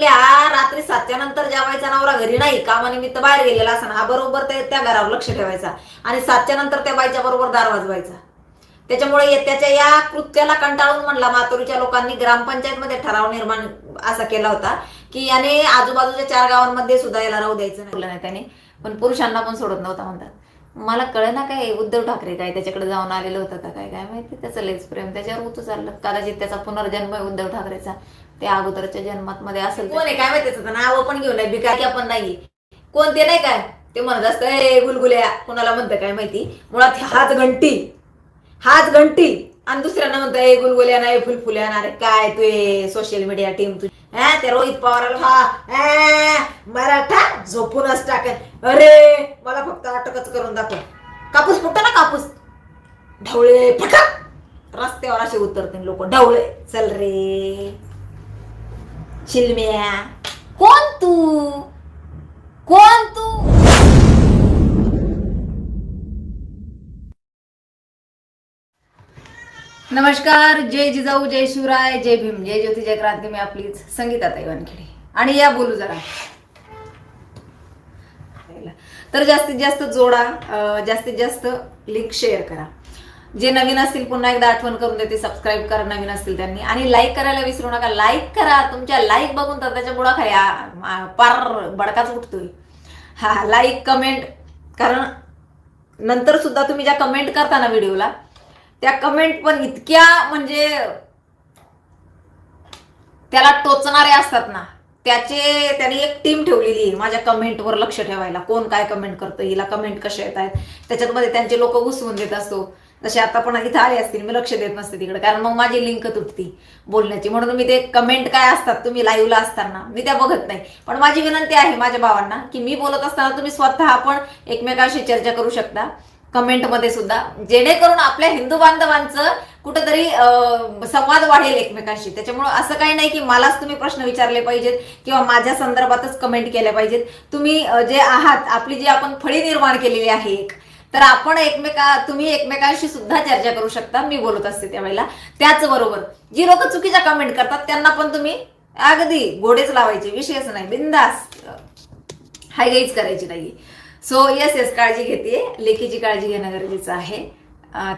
रात्री सातच्या नंतर जेवायचा नवरा घरी नाही कामानिमित्त बाहेर गेलेला असताना हा बरोबर ते त्या घरावर लक्ष ठेवायचा. आणि सातच्या नंतर त्या बाईच्या बरोबर दार वाजवायचा. त्याच्यामुळे येत्याच्या या कृत्याला कंटाळून म्हणला मातुरीच्या लोकांनी ग्रामपंचायतमध्ये ठराव निर्माण असा केला होता की याने आजूबाजूच्या चार गावांमध्ये सुद्धा याला राहू द्यायचं नाही. नाही त्याने. पण पुरुषांना पण सोडत नव्हता म्हणतात. मला कळ ना काय उद्धव ठाकरे काय त्याच्याकडे जाऊन आलेलं होतं का काय? काय माहिती? त्याचं लेच प्रेम. त्याच्यावर उतू चाललं. कदाचित त्याचा पुनर्जन्म आहे उद्धव ठाकरेचा. त्या अगोदरच्या जन्मात मध्ये असेल कोण आहे? काय माहिती नाव पण घेऊन नाही भिकारी पण नाही. कोण ते नाही काय? ते म्हणत असतं ए गुलगुल्या. कोणाला म्हणतं काय माहिती? मुळात हाच घंटी. हाच घंटी. आणि दुसऱ्यांना म्हणतो ए गुलगुल्या नाही फुलफुल्या अरे काय तू सोशल मीडिया टीम तू? हा ते रोहित पवाराला हा मराठा झोपूनच टाकेल. अरे मला फक्त अटकच करून दाखव. कापूस फुटतो ना कापूस? ढवळे फटक रस्त्यावर असे उतरतील लोक. ढवळे. चल रे. चिलम्या कोण तू कोण तू नमस्कार जय जिजाऊ जय शिवराय जय भीम जय ज्योती जय क्रांती मी आपलीच संगीता वानखेडे. आणि या बोलू जरा. तर जास्तीत जास्त जोडा जास्तीत जास्त लिंक शेअर करा. जे नवीन असतील पुन्हा एकदा आठवण करून देते. सबस्क्राईब करा नवीन असतील त्यांनी. आणि लाईक करायला विसरू नका. लाईक करा. तुमच्या लाईक बघून तर त्याच्या बुडा खाया पार बडकाच उठतोय. हा लाईक कमेंट कारण नंतर सुद्धा तुम्ही ज्या कमेंट करता ना व्हिडिओला त्या कमेंट पण इतक्या म्हणजे त्याला टोचणारे असतात ना. त्याचे त्याने एक टीम ठेवलेली आहे माझ्या कमेंटवर लक्ष ठेवायला. कोण काय कमेंट करतं हिला कमेंट कशा येत आहेत त्याच्यामध्ये त्यांचे लोक घुसवून देत असतो. तसे आता पण इथं आले असतील मी लक्ष देत नसते तिकडे कारण मग माझी लिंक तुटती बोलण्याची. म्हणून मी ते कमेंट काय असतात तुम्ही लाईव्हला असताना मी त्या बघत नाही. पण माझी विनंती आहे माझ्या भावांना की मी बोलत असताना तुम्ही स्वतः आपण एकमेकांशी चर्चा करू शकता. कमेंटमध्ये सुद्धा जेणेकरून आपल्या हिंदू बांधवांचं कुठंतरी संवाद वाढेल एकमेकांशी. त्याच्यामुळे असं काही नाही की मलाच तुम्ही प्रश्न विचारले पाहिजेत किंवा माझ्या संदर्भातच कमेंट केल्या पाहिजेत. तुम्ही जे आहात आपली जी आपण फळी निर्माण केलेली आहे एक तर आपण एकमेका तुम्ही एकमेकांशी सुद्धा चर्चा करू शकता. मी बोलत असते त्यावेळेला त्याचबरोबर जी लोक चुकीच्या कमेंट करतात त्यांना पण तुम्ही अगदी घोडेच लावायचे. विषयच नाही. बिंदास. हायगाईच करायची नाही सो येस येस काळजी घेते. लेकीची काळजी घेणं गरजेचं आहे.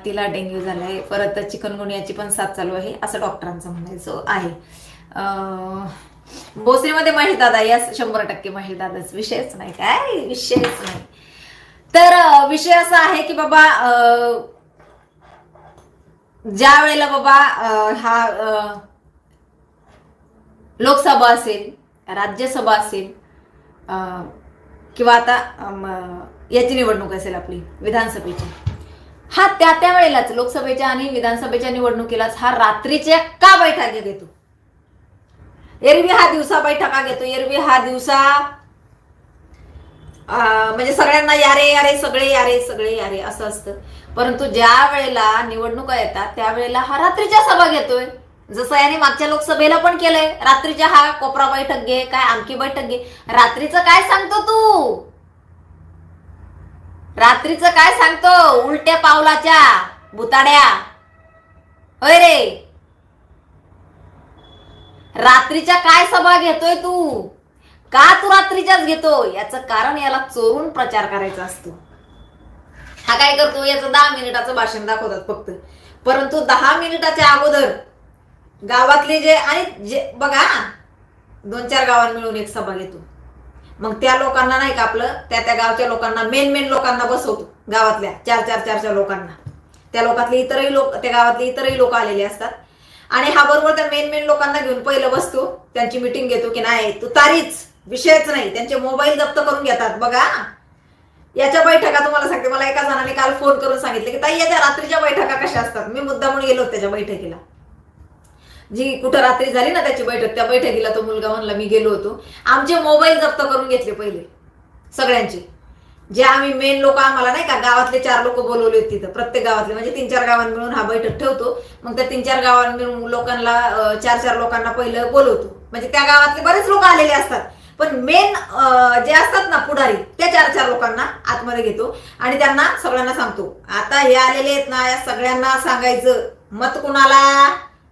तिला डेंग्यू झालाय. परत चिकनगुनियाची पण साथ चालू आहे असं डॉक्टरांचं म्हणायचं आहे. भोसरीमध्ये महेश दादा यस शंभर टक्के महेश दादाच. विषयच नाही. काय? विषयच नाही. तर विषय असा आहे की बाबा ज्या वेळेला बाबा हा लोकसभा असेल राज्यसभा असेल अं, किंवा आता याची निवडणूक असेल आपली विधानसभेची हा त्या त्या वेळेलाच लोकसभेच्या आणि विधानसभेच्या निवडणुकीलाच हा रात्रीच्या का बैठका घेतो? एरवी हा दिवसा बैठका घेतो एरवी हा दिवसा म्हणजे सगळ्यांना यारे यारे सगळे यारे सगळे यारे असं असतं. परंतु ज्या वेळेला निवडणुका येतात त्यावेळेला हा रात्रीच्या सभा घेतोय. जसं याने मागच्या लोकसभेला पण केलंय. रात्रीच्या हा कोपरा बैठक घे काय आमकी बैठक घे. रात्रीचं काय सांगतो तू? रात्रीचं काय सांगतो? उलट्या पावलाच्या भुताड्या होय रे. रात्रीच्या काय सभा घेतोय तू? का तू रात्रीच्याच घेतो? याचं कारण याला चोरून प्रचार करायचा असतो. हा काय करतो? याचं दहा मिनिटाचं भाषण दाखवतात फक्त. परंतु दहा मिनिटाच्या अगोदर गावातले जे आणि जे बघा दोन चार गावां मिळून एक सभा घेतो. मग त्या लोकांना नाही का आपलं त्या त्या गावच्या लोकांना मेन मेन लोकांना बसवतो. गावातल्या चार चार चार चार लोकांना. त्या लोकातले इतरही लोक त्या गावातले इतरही लोक आलेले असतात. आणि हा बरोबर त्या मेन मेन लोकांना घेऊन पहिलं बसतो. त्यांची मिटिंग घेतो की नाही तू तारीच. विषयच नाही. त्यांचे मोबाईल जप्त करून घेतात. बघा. याच्या बैठका तुम्हाला सांगते. मला एका जणाने काल फोन करून सांगितले की ताई याच्या रात्रीच्या बैठका कशा असतात? मी मुद्दा म्हणून गेलो होतो त्याच्या बैठकीला. जी कुठं रात्री झाली ना त्याची बैठक त्या बैठकीला तो मुलगा म्हणला मी गेलो होतो. आमचे मोबाईल जप्त करून घेतले पहिले. सगळ्यांचे. जे आम्ही मेन लोक आम्हाला नाही का गावातले चार लोक बोलवले होते तिथं प्रत्येक गावातले. म्हणजे तीन चार गावां मिळून हा बैठक ठेवतो. मग त्या तीन चार गावां मिळून लोकांना चार चार लोकांना पहिलं बोलवतो. म्हणजे त्या गावातले बरेच लोक आलेले असतात. पण मेन जे असतात ना पुढारी त्या चार चार लोकांना आतमध्ये घेतो आणि त्यांना सगळ्यांना सांगतो. आता हे आलेले आहेत ना या सगळ्यांना सांगायचं मत कुणाला?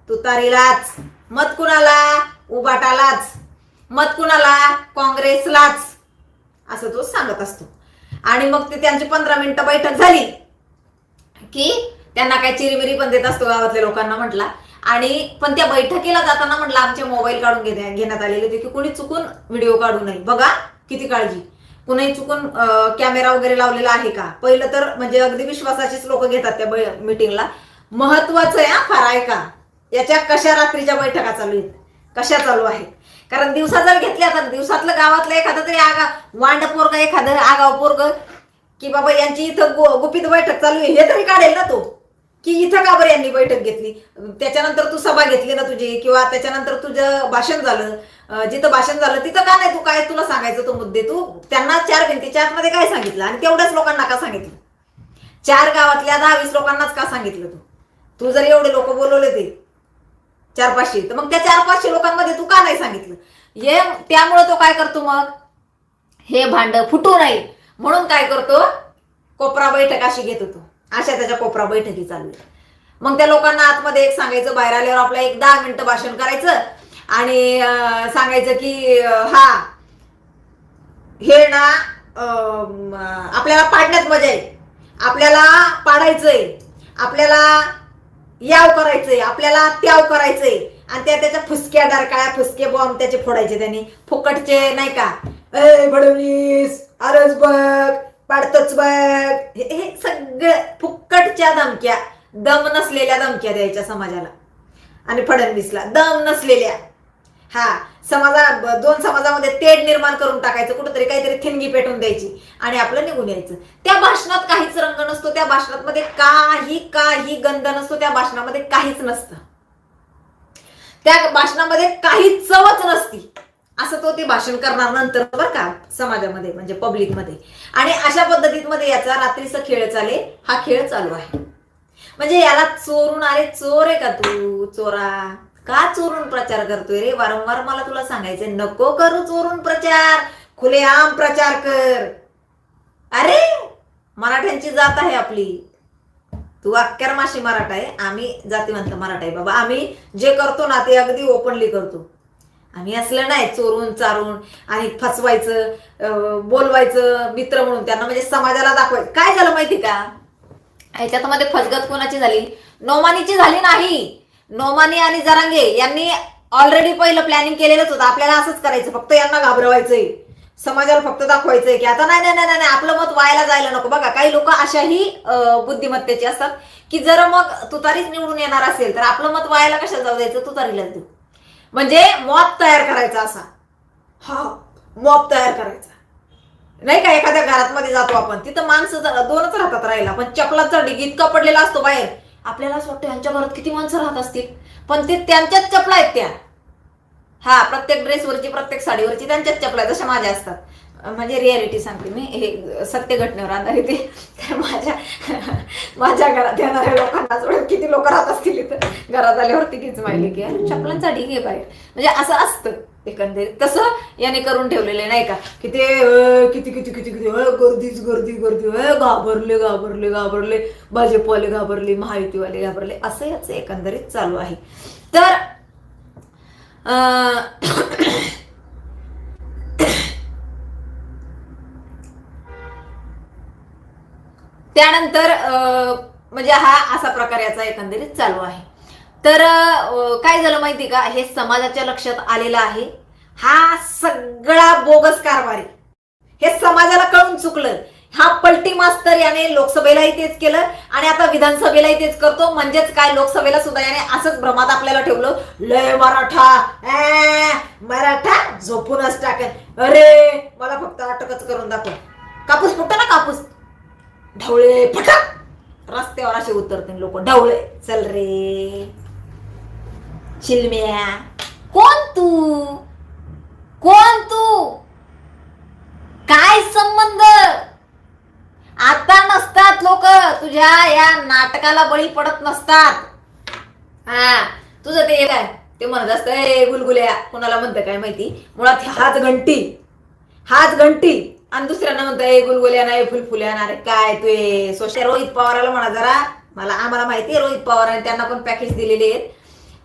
तुतारीलाच. मत कुणाला? उबाटालाच. मत कुणाला? काँग्रेसलाच. असं तो सांगत असतो. आणि मग ते त्यांची पंधरा मिनिटं बैठक झाली की त्यांना काय चिरीमिरी पण देत असतो गावातल्या लोकांना म्हटला. आणि पण त्या बैठकीला जाताना म्हटलं आमचे मोबाईल काढून घेण्या- घेण्यात आलेले होते की कुणी चुकून व्हिडिओ काढू नये. बघा किती काळजी. कुणी चुकून कॅमेरा वगैरे लावलेला आहे का? पहिलं तर म्हणजे अगदी विश्वासाचीच लोक घेतात त्या मिटिंगला महत्वाचं आहे फार आहे का याच्या कशा रात्रीच्या बैठका चालू आहेत? कशा चालू आहेत? कारण दिवसा जर घेतल्या तर दिवसातलं गावातलं एखादं तरी आगा वांड पोरग एखादं आगाव पोरग की बाबा यांची इथं गुपित बैठक चालू आहे हे तरी काढेल ना तो. की इथं का बरं यांनी बैठक घेतली? त्याच्यानंतर तू सभा घेतली ना तुझी? किंवा त्याच्यानंतर तुझं भाषण झालं? जिथं भाषण झालं तिथं का नाही तू? काय तुला सांगायचं तो मुद्दे? तू त्यांना चार भिंतीच्या आतमध्ये काय सांगितलं? आणि तेवढ्याच लोकांना का सांगितलं? चार गावातल्या दहा वीस लोकांनाच का सांगितलं तू? तू जर एवढे लोक बोलवले ते चार पाचशे तर मग त्या चार पाचशे लोकांमध्ये तू का नाही सांगितलं? हे त्यामुळे तो काय करतो मग? हे भांड फुटू नाही म्हणून काय करतो? कोपरा बैठक अशी घेत होतो. अशा त्याच्या कोपरा बैठकी चालू आहे. मग त्या लोकांना आतमध्ये एक सांगायचं बाहेर आल्यावर आपलं एक दहा मिनिटं भाषण करायचं आणि सांगायचं की हा हे ना आपल्याला पाडण्यात मजा आहे. आपल्याला पाडायचंय. आपल्याला याव करायचंय. आपल्याला त्याव करायचंय. आणि त्या त्याच्या फुसक्या डरकाळ्या फुसके बॉम्ब त्याचे फोडायचे त्यांनी. फुकटचे नाही का? ए बडवीस अरच बघ पाडतोच बघ. हे सगळं फुकटच्या धमक्या दम नसलेल्या धमक्या द्यायच्या समाजाला. आणि फडणवीसला दम नसलेल्या. हा समाजा दोन समाजामध्ये तेढ निर्माण करून टाकायचं कुठंतरी काहीतरी थिंगी पेटून द्यायची आणि आपलं निघून यायचं. त्या भाषणात काहीच रंग नसतो त्या भाषणामध्ये काही काही गंध नसतो त्या भाषणामध्ये काहीच नसतं. त्या भाषणामध्ये काही चवच नसती. असं तो ते भाषण करणार नंतर बरं का समाजामध्ये म्हणजे पब्लिकमध्ये आणि अशा पद्धतीमध्ये याचा रात्रीचा खेळ चाले हा खेळ चालू आहे. म्हणजे याला चोरून अरे चोर आहे का तू चोरा? का चोरून प्रचार करतोय रे? वारंवार मला तुला सांगायचंय नको करू चोरून प्रचार. खुलेआम प्रचार कर. अरे मराठ्यांची जात आहे आपली. तू अक्कर माशी मराठा आहे आम्ही जातीवंत मराठा आहे बाबा. आम्ही जे करतो ना ते अगदी ओपनली करतो. आम्ही असलं नाही चोरून चारून आणि फसवायचं बोलवायचं मित्र म्हणून त्यांना म्हणजे समाजाला दाखवायचं काय झालं माहिती का? ह्याच्यामध्ये फसगत कोणाची झाली? नोमानीची झाली नाही. नोमानी आणि जरांगे यांनी ऑलरेडी पहिलं प्लॅनिंग केलेलंच होतं. आपल्याला असंच करायचं. फक्त यांना घाबरवायचंय. समाजाला फक्त दाखवायचंय की आता नाही नाही नाही नाही, आपलं मत व्हायला जायला नको. बघा काही लोक अशाही बुद्धिमत्तेचे असतात की जर मग तुतारीच निवडून येणार असेल तर आपलं मत व्हायला कशाला जाऊ द्यायचं? तुतारीलाच देऊ. म्हणजे मॉप तयार करायचा असा. हा मॉप तयार करायचा. नाही का एखाद्या घरात मध्ये जातो आपण तिथं माणसं दोनच राहतात राहिला पण चपलाचा डिगी इतका पडलेला असतो बाहेर. आपल्याला असं वाटतं यांच्या घरात किती माणसं राहत असतील? पण ते त्यांच्याच चपला आहेत त्या. हा प्रत्येक ड्रेसवरची प्रत्येक साडीवरची त्यांच्याच चपला आहेत जशा माझ्या असतात. म्हणजे रियालिटी सांगते मी हे सत्य घटनेवर आधारित आहे. माझ्या माझ्या घरात येणाऱ्या लोकांना सोडून किती लोक राहत असतील इथं? घरात आल्यावरती तीच माहिती की अरे चपलांचा ढीग आहे बाहेर. म्हणजे असं असतं एकंदरीत. तसं याने करून ठेवलेले नाही का? की ते किती किती किती किती गर्दीच गर्दी गर्दी घाबरले घाबरले घाबरले. भाजपवाले घाबरले महायुतीवाले घाबरले. असं याचं एकंदरीत चालू आहे. तर त्यानंतर अं, म्हणजे हा असा प्रकार याचा एकंदरीत चालू आहे. तर काय झालं माहिती का? हे समाजाच्या लक्षात आलेलं आहे. हा सगळा बोगस कारभार. आहे हे समाजाला कळून चुकलं. हा पलटी मास्तर याने लोकसभेलाही तेच केलं आणि आता विधानसभेलाही तेच करतो. म्हणजेच काय? लोकसभेला सुद्धा याने असंच भ्रमात आपल्याला ठेवलं. लय मराठा! ए, मराठा झोपूनच टाकेल. अरे मला फक्त अटकच करून दाखव. कापूस फुटतो ना कापूस? ढवळे फटक! रस्त्यावर असे उतरते लोक. ढवळे. चल रे. चिलम्या. कोण तू? कोण तू? काय संबंध? आता नसतात लोक. तुझ्या या नाटकाला बळी पडत नसतात. हा. तुझं ते काय ते म्हणत असतं गुलगुल्या. कोणाला म्हणतं काय माहिती? मुळात हाच घंटी. हाच घंटी. आणि दुसऱ्यांना म्हणतं ए गुलगुल्या नाही फुलफुल्या ना काय तू सोशल रोहित पवाराला म्हणा जरा. मला आम्हाला माहिती आहे रोहित पवार त्यांना पण पॅकेज दिलेले आहेत.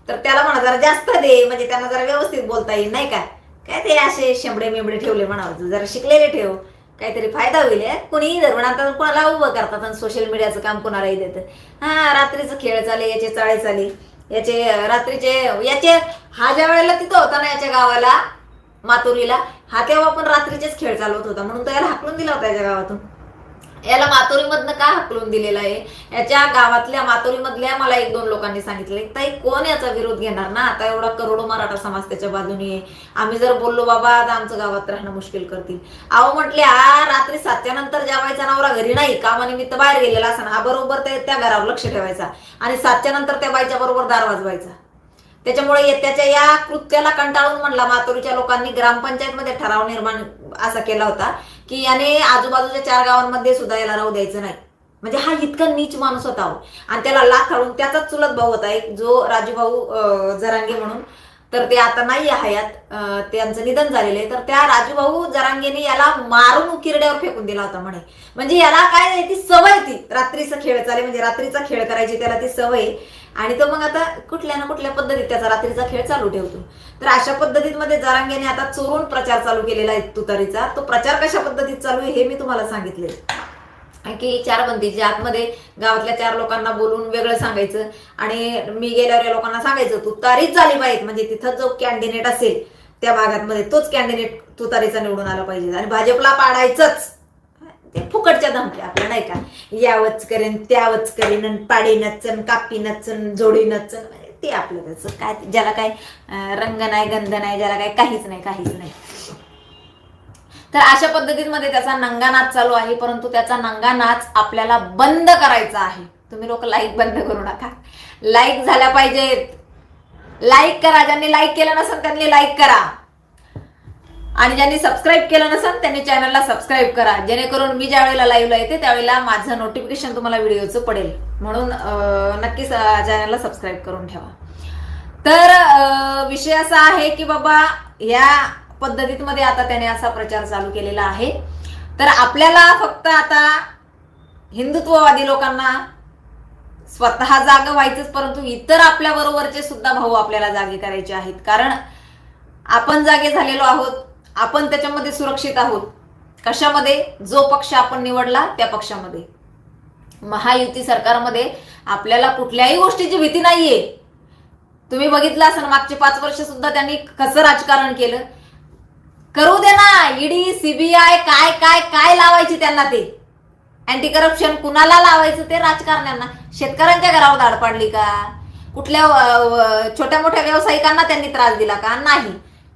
तर त्याला म्हणा जरा जास्त दे. म्हणजे त्यांना जरा व्यवस्थित बोलता येईल नाही का? काय ते असे शेंबडे मेंबडे ठेवले म्हणावं जरा शिकलेले ठेव. काहीतरी फायदा होईल कोणी कोणीही आता कोणाला उभं करतात आणि सोशल मीडियाचं काम कोणालाही देतं हा रात्रीचं खेळ चाले याचे चाळे चाले याचे रात्रीचे याचे हा ज्या वेळेला तिथं होता ना याच्या गावाला मातोरीला. हा तेव्हा पण रात्रीचेच खेळ चालवत होता. म्हणून तो याला हाकलून दिला होता याच्या गावातून. याला मातोरीमधनं का हाकलून दिलेलं आहे? याच्या गावातल्या मातोरीमधल्या मला एक दोन लोकांनी सांगितले ताई कोण याचा विरोध घेणार ना? आता एवढा करोडो मराठा समाज त्याच्या बाजूने आहे. आम्ही जर बोललो बाबा आता आमचं गावात राहणं मुश्किल करतील. अहो म्हटले हा रात्री सातच्या नंतर जेवायचा नवरा घरी नाही कामानिमित्त बाहेर गेलेला असा हा बरोबर ते त्या घरावर लक्ष ठेवायचा आणि सातच्या नंतर त्या बाईच्या बरोबर दार वाजवायचा. त्याच्यामुळे येत्याच्या या कृत्याला कंटाळून म्हणला मातोरीच्या लोकांनी ग्रामपंचायतमध्ये ठराव निर्माण असा केला होता की याने आजूबाजूच्या चार गावांमध्ये सुद्धा याला राहू द्यायचं नाही. म्हणजे हा इतका नीच माणूस होता हो. आणि त्याला लाथ काढून त्याचाच चुलत भाऊ होता एक जो राजूभाऊ जरांगे म्हणून. तर ते आता नाही हयात. त्यांचं निधन झालेलं आहे. तर त्या राजूभाऊ जरांगेने याला मारून उकिरड्यावर फेकून दिला होता म्हणे. म्हणजे याला काय ती सवय ती. रात्रीचा खेळ चाले म्हणजे रात्रीचा खेळ करायची त्याला ती सवय. आहे. आणि तो मग आता कुठल्या ना कुठल्या पद्धतीत त्याचा रात्रीचा खेळ चालू ठेवतो. तर अशा पद्धतीत मध्ये जारांग्याने आता चोरून प्रचार चालू केलेला आहे तुतारीचा. तो प्रचार कशा पद्धतीत चालू आहे हे मी तुम्हाला सांगितले. की चार बंदीच्या आतमध्ये गावातल्या चार लोकांना बोलून वेगळं सांगायचं आणि मी गेल्यावर या लोकांना सांगायचं तुतारीच झाली पाहिजे म्हणजे तिथं जो कॅन्डिडेट असेल त्या भागात मध्ये तोच कॅन्डिडेट तुतारीचा निवडून आला पाहिजे. आणि भाजपला पाडायचंच. ते फुकटच्या धमक्या आपल्या नाही का? यावच करेन त्यावच करेन पाडी नचन कापी नचन जोडी नचन म्हणजे ते आपलं त्याचं काय ज्याला काय रंग नाही गंध नाही ज्याला काय काहीच नाही काहीच नाही. तर अशा पद्धतीमध्ये त्याचा नंगा नाच चालू आहे परंतु त्याचा नंगा नाच आपल्याला बंद करायचा आहे. तुम्ही लोक लाईक बंद करू नका. लाईक झाल्या पाहिजेत. लाईक करा. ज्यांनी लाईक केलं नसेल त्यांनी लाईक करा. आणि ज्यांनी सबस्क्राईब केलं नसेल त्यांनी चॅनलला सबस्क्राईब करा. जेणेकरून मी ज्या वेळेला लाईव्हला येते त्यावेळेला माझं नोटिफिकेशन तुम्हाला व्हिडिओचं पडेल. म्हणून नक्कीच चॅनलला सबस्क्राईब करून ठेवा. तर विषय असा आहे की बाबा या पद्धतीमध्ये आता त्याने असा प्रचार चालू केलेला आहे. तर आपल्याला फक्त आता हिंदुत्ववादी लोकांना स्वतः जागा व्हायचंच परंतु इतर आपल्या बरोबरचे सुद्धा भाऊ आपल्याला जागे करायचे आहेत. कारण आपण जागे झालेलो आहोत आपण त्याच्यामध्ये सुरक्षित आहोत. कशामध्ये? जो पक्ष आपण निवडला त्या पक्षामध्ये. महायुती सरकारमध्ये आपल्याला कुठल्याही गोष्टीची भीती नाहीये. तुम्ही बघितलं असं मागचे पाच वर्ष सुद्धा त्यांनी कसं राजकारण केलं? करू दे ना ईडी सीबीआय काय काय काय लावायची त्यांना ते? अँटी करप्शन कुणाला लावायचं ते राजकारण्यांना? शेतकऱ्यांच्या घरावर धाड पाडली का? कुठल्या छोट्या मोठ्या व्यावसायिकांना त्यांनी त्रास दिला का? नाही.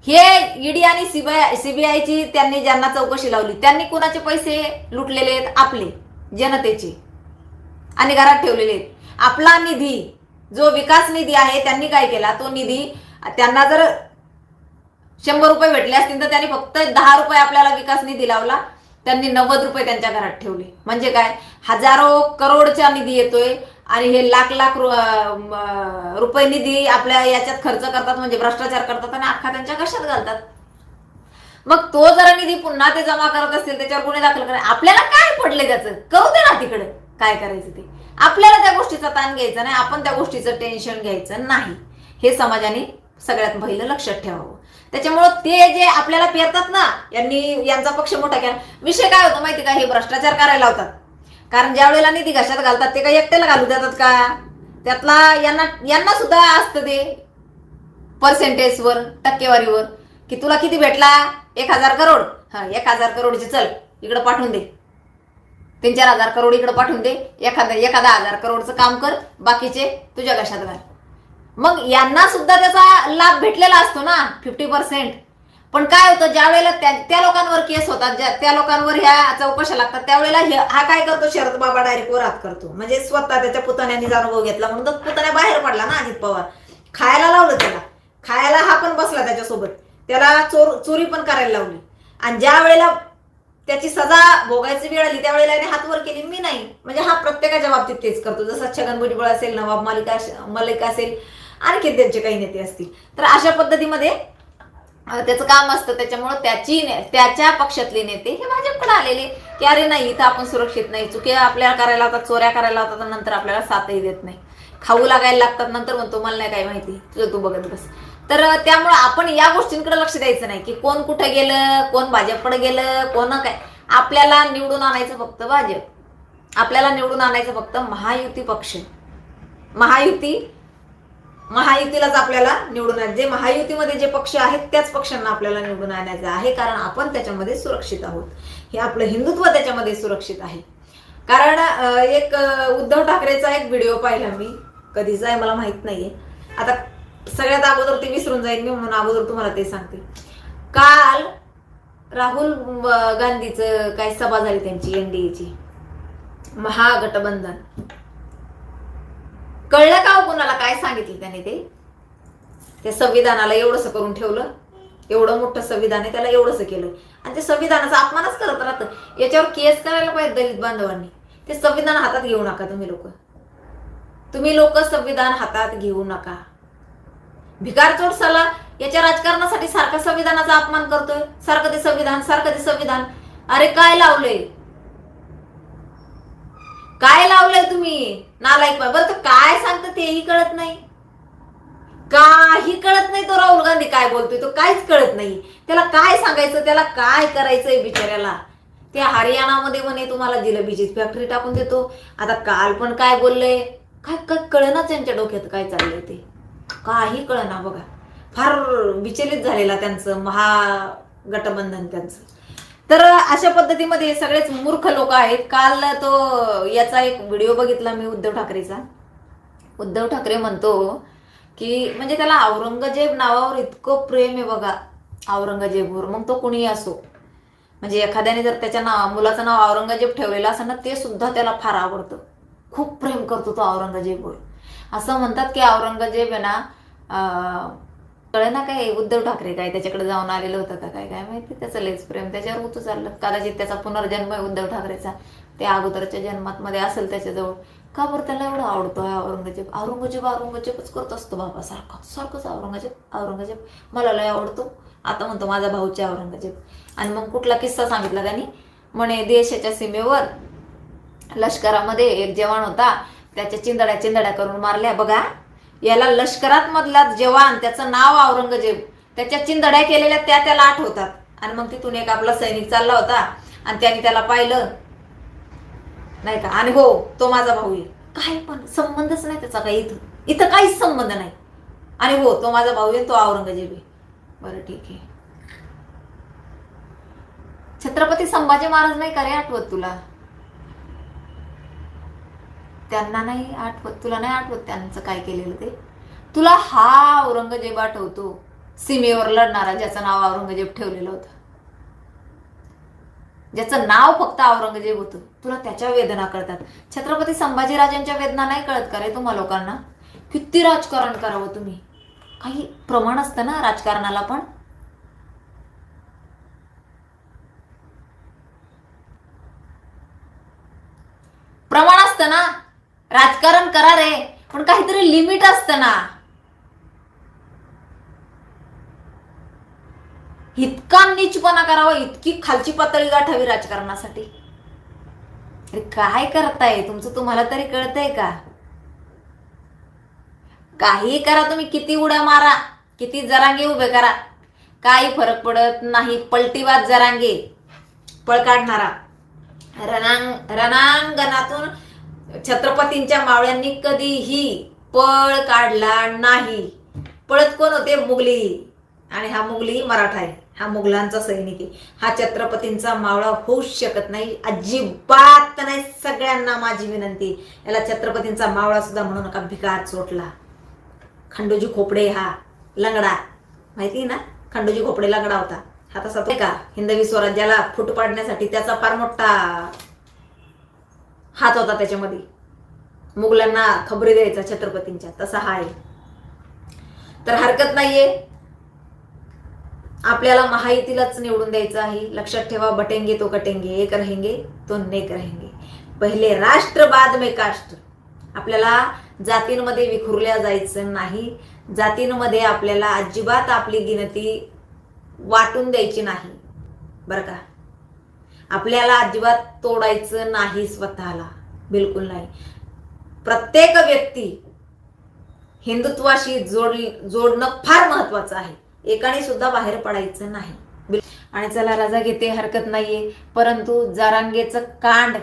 हे ईडी आणि सीबीआय सीबीआयची त्यांनी ज्यांना चौकशी लावली त्यांनी कुणाचे पैसे लुटलेले आहेत? आपले जनतेचे. आणि घरात ठेवलेले आहेत. आपला निधी जो विकास निधी आहे त्यांनी काय केला? तो निधी त्यांना जर शंभर रुपये भेटले असतील तर त्यांनी फक्त दहा रुपये आपल्याला विकास निधी लावला. त्यांनी नव्वद रुपये त्यांच्या घरात ठेवले. म्हणजे काय? हजारो करोडचा निधी येतोय. आणि हे लाख लाख रु- रुपये निधी आपल्या याच्यात खर्च करतात म्हणजे भ्रष्टाचार करतात आणि अख्खा त्यांच्या कशात घालतात. मग तो जरा निधी पुन्हा ते जमा करत असतील त्याच्यावर गुन्हे दाखल करा आपल्याला काय पडले त्याचं? करू दे ना तिकडे काय करायचं ते. आपल्याला त्या गोष्टीचा ताण घ्यायचा नाही आपण त्या गोष्टीचं टेन्शन घ्यायचं नाही. हे समाजाने सगळ्यात पहिलं लक्षात ठेवावं. त्याच्यामुळं ते जे आपल्याला पेरतात ना यांनी यांचा पक्ष मोठा केला. विषय काय होतो माहिती का? हे भ्रष्टाचार करायला होतात कारण ज्या वेळेला निधी घशात घालतात ते काही एकट्याला घालू देतात का? त्यातला यांना यांना सुद्धा असतं ते पर्सेंटेजवर टक्केवारीवर की तुला किती भेटला? एक हजार करोड. हा एक हजार करोडची चल इकडं पाठवून दे. तीन चार हजार करोड इकडं पाठवून दे. एखादा एखादा हजार करोडचं काम कर बाकीचे तुझ्या घशात घाल. मग यांना सुद्धा त्याचा लाभ भेटलेला असतो ना फिफ्टी पर्सेंट पण काय होतं ज्या वेळेला त्या त्या लोकांवर केस होतात ज्या त्या लोकांवर ह्या चौकशा लागतात त्यावेळेला हा काय करतो शरद बाबा डायरेक्ट वरात करतो. म्हणजे स्वतः त्याच्या पुतण्याने अनुभव घेतला म्हणून तर पुतण्या बाहेर पडला ना अजित पवार. खायला लावलं त्याला. खायला हा पण बसला त्याच्यासोबत. त्याला चोर चोरी पण करायला लावली. आणि ज्या वेळेला त्याची सजा भोगायची वेळ आली त्यावेळेला याने हात वर केली मी नाही. म्हणजे हा प्रत्येकाच्या बाबतीत तेच करतो. जसं छगन भुजबळ असेल नवाब मालिका मलिक असेल आणखी त्यांचे काही नेते असतील. तर अशा पद्धतीमध्ये त्याचं काम असतं त्याच्यामुळं त्याची ने- त्याच्या पक्षातले नेते हे भाजपकडे आलेले की अरे नाही इथं आपण सुरक्षित नाही चुके आपल्याला करायला होतात चोऱ्या करायला लावतात नंतर आपल्याला साथही देत नाही. खाऊ लागायला लागतात नंतर म्हणतो मला नाही काय माहिती तुझं तू बघत बस. तर त्यामुळं आपण या गोष्टींकडे लक्ष द्यायचं नाही की कोण कुठं गेलं कोण भाजपकडे गेलं कोण काय. आपल्याला निवडून आणायचं फक्त भाजप. आपल्याला निवडून आणायचं फक्त महायुती पक्ष. महायुती महायुतीलाच आपल्याला निवडून आणायचं. जे महायुतीमध्ये जे पक्ष आहेत त्याच पक्षांना आपल्याला निवडून आणायचं आहे. कारण आपण त्याच्यामध्ये सुरक्षित आहोत. हे आपलं हिंदुत्व त्याच्यामध्ये सुरक्षित आहे. कारण एक उद्धव ठाकरेचा एक व्हिडिओ पाहिला मी. कधीचा आहे मला माहीत नाहीये. आता सगळ्यात अगोदर ते विसरून जाईल मी म्हणून अगोदर तुम्हाला ते सांगते. काल राहुल अं, गांधीचं काय सभा झाली त्यांची एनडीएची महागठबंधन. कळलं का हो कुणाला काय सांगितलं त्याने ते? त्या संविधानाला एवढंसं करून ठेवलं. एवढं मोठं संविधान आहे त्याला एवढंसं केलं. आणि ते संविधानाचा अपमानच करत राहतं. याच्यावर केस करायला पाहिजे दलित बांधवांनी. ते संविधान हातात घेऊ नका तुम्ही लोक. तुम्ही लोक संविधान हातात घेऊ नका. भिकारचोट साला याच्या राजकारणासाठी सारखा संविधानाचा अपमान करतोय. सारखं ते संविधान सारखं ते संविधान. अरे काय लावलंय? काय लावलंय तुम्ही? नालायक बाई. बरं तर काय सांगतं तेही कळत नाही. काही कळत नाही तो राहुल गांधी काय बोलतोय तो काहीच कळत नाही. त्याला काय सांगायचं त्याला काय करायचंय बिचाऱ्याला? ते हरियाणामध्ये म्हणे तुम्हाला दिलं बीजेस फॅक्टरी टाकून देतो. आता काल पण काय बोललंय? काय काय कळनाच यांच्या डोक्यात काय चाललंय ते? काही कळना बघा. फार विचलित झालेला त्यांचं महागठबंधन त्यांचं. तर अशा पद्धतीमध्ये सगळेच मूर्ख लोक आहेत. काल तो याचा एक व्हिडिओ बघितला मी उद्धव ठाकरेचा. उद्धव ठाकरे म्हणतो की म्हणजे त्याला औरंगजेब नावावर इतकं प्रेम आहे बघा औरंगजेबवर. मग तो कुणीही असो? म्हणजे एखाद्याने जर त्याच्या नाव मुलाचं नाव औरंगजेब ठेवलेलं असेल ना ते सुद्धा त्याला फार आवडतं. खूप प्रेम करतो तो औरंगजेबवर. असं म्हणतात की औरंगजेब आहे ना कळना कळे ना काय उद्धव ठाकरे काय त्याच्याकडे जाऊन आलेलं होतं का काय? काय माहिती त्याचं लेच प्रेम त्याच्यावर उतू चाललं. कदाचित त्याचा पुनर्जन्म आहे उद्धव ठाकरेचा. ते अगोदरच्या जन्मात मध्ये असेल त्याच्याजवळ. का बरं त्याला एवढं आवडतो हा औरंगजेब? औरंगजेब औरंगजेबच करत असतो बाबा सारखं. सारखंच औरंगजेब औरंगजेब. मला लय आवडतो. आता म्हणतो माझा भाऊचे औरंगजेब. आणि मग कुठला किस्सा सांगितला त्यांनी? म्हणे देशाच्या सीमेवर लष्करामध्ये एक जवान होता. त्याच्या चिंदड्या चिंदड्या करून मारल्या. बघा याला लष्करात मधला जवान त्याचं नाव औरंगजेब त्याच्या चिंदड्या केलेल्या त्या त्याला आठवतात. आणि मग तिथून एक आपला सैनिक चालला होता आणि त्याने त्याला पाहिलं. नाही का? आणि हो तो माझा भाऊ आहे. काही पण संबंधच नाही त्याचा काही इथं. इथं काहीच संबंध नाही. आणि हो तो माझा भाऊ आहे तो औरंगजेब आहे. बरं ठीक आहे. छत्रपती संभाजी महाराज नाही का रे आठवत तुला? त्यांना नाही आठवत तुला नाही आठवत त्यांचं काय केलेलं ते? तुला हा औरंगजेब आठवतो सीमेवर लढणारा ज्याचं नाव औरंगजेब ठेवलेलं होतं. ज्याचं नाव फक्त औरंगजेब होतं. तुला त्याच्या वेदना कळतात. छत्रपती संभाजीराजांच्या वेदना नाही कळत का रे तुम्हा लोकांना? किती राजकारण करावं तुम्ही? काही प्रमाण असतं ना राजकारणाला पण प्रमाण असतं ना राजकारण करा रे. पण काहीतरी लिमिट असतं ना. इतका नीचपणा करावा इतकी खालची पातळी गाठावी राजकारणासाठी. अरे काय करताय? तुमचं तुम्हाला तरी कळतंय का? काही करा तुम्ही किती उड्या मारा किती जरांगे उभे करा. काही फरक पडत नाही पलटीवाद जरांगे. पळ काढणारा. रणांग रणांगणातून छत्रपतींच्या मावळ्यांनी कधीही पळ काढला नाही. पळत कोण होते? मुघली आणि हा मुघली मराठा आहे. हा मुघलांचा सैनिक आहे. हा छत्रपतींचा मावळा होऊच शकत नाही. अजिबात नाही. सगळ्यांना माझी विनंती याला छत्रपतींचा मावळा सुद्धा म्हणू नका. भिकार चोटला. खंडोजी खोपडे हा लंगडा. माहिती ना? खंडोजी खोपडे लंगडा होता. हा तसा तो का? हिंदवी स्वराज्याला फूट पाडण्यासाठी त्याचा फार मोठा हात होता त्याच्यामध्ये. मुघलांना खबरी द्यायचा छत्रपतींच्या तसा हा आहे. तर हरकत नाहीये. आपल्याला महायुतीलाच निवडून द्यायचं आहे. लक्षात ठेवा बटेंगे तो कटेंगे एक रहेंगे तो नेक रहेंगे. पहिले राष्ट्र बाद में काष्ट. आपल्याला जातींमध्ये विखुरल्या जायचं नाही. जातींमध्ये आपल्याला अजिबात आपली गिनती वाटून द्यायची नाही. बरं का? आपल्याला अजिबात तोडायचं नाही स्वतःला. बिलकुल नाही. प्रत्येक व्यक्ती हिंदुत्वाशी जोड जोडणं फार महत्वाचं आहे. एकाने सुद्धा बाहेर पडायचं नाही. आणि चला रजा घेते हरकत नाहीये. परंतु जारांगेचं कांड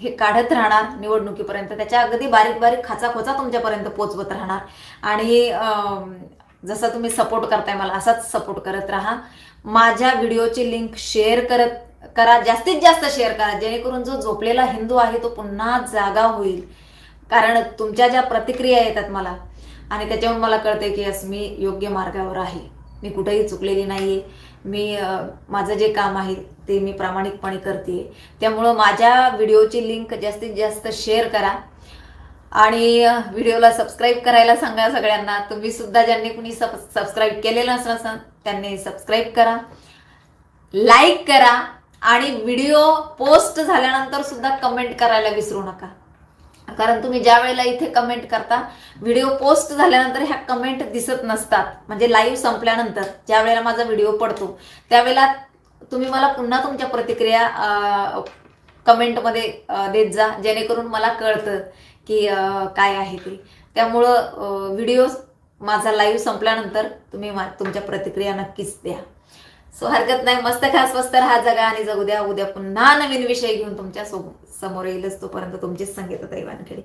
हे काढत राहणार निवडणुकीपर्यंत. त्याच्या अगदी बारीक बारीक खाचाखोचा तुमच्यापर्यंत पोचवत राहणार. आणि जसा तुम्ही सपोर्ट करताय मला असाच सपोर्ट करत राहा. माझ्या व्हिडिओची लिंक शेअर करत करा जास्तीत जास्त शेअर करा जेणेकरून जो झोपलेला हिंदू आहे तो पुन्हा जागा होईल. कारण तुमच्या ज्या प्रतिक्रिया येतात मला आणि त्याच्यावरून मला कळते की यस मी योग्य मार्गावर आहे. मी कुठेही चुकलेली नाही आहे मी माझं जे काम आहे ते मी प्रामाणिकपणे करते त्यामुळं माझ्या व्हिडिओची लिंक जास्तीत जास्त शेअर करा. आणि व्हिडिओला सबस्क्राईब करायला सांगा सगळ्यांना. तुम्ही सुद्धा ज्यांनी कुणी सब सबस्क्राईब केलेलं असं त्यांनी सबस्क्राईब करा. लाईक करा. आणि व्हिडिओ पोस्ट झाल्यानंतर सुद्धा कमेंट करायला विसरू नका. कारण तुम्ही ज्या वेळेला इथे कमेंट करता व्हिडिओ पोस्ट झाल्यानंतर ह्या कमेंट दिसत नसतात. म्हणजे लाईव्ह संपल्यानंतर ज्या वेळेला माझा व्हिडिओ पडतो त्यावेळेला तुम्ही मला पुन्हा तुमच्या प्रतिक्रिया कमेंटमध्ये देत जा जेणेकरून मला कळतं की काय आहे ते. त्यामुळं व्हिडिओ माझा लाईव्ह संपल्यानंतर तुम्ही मा- तुमच्या प्रतिक्रिया नक्कीच द्या. सो हरकत नाही मस्त खा स्वस्त राहा जगा आणि जगू द्या. उद्या पुन्हा नवीन विषय घेऊन तुमच्यासमोर येईलच तोपर्यंत तुमचीच संगीत दैवानखेडी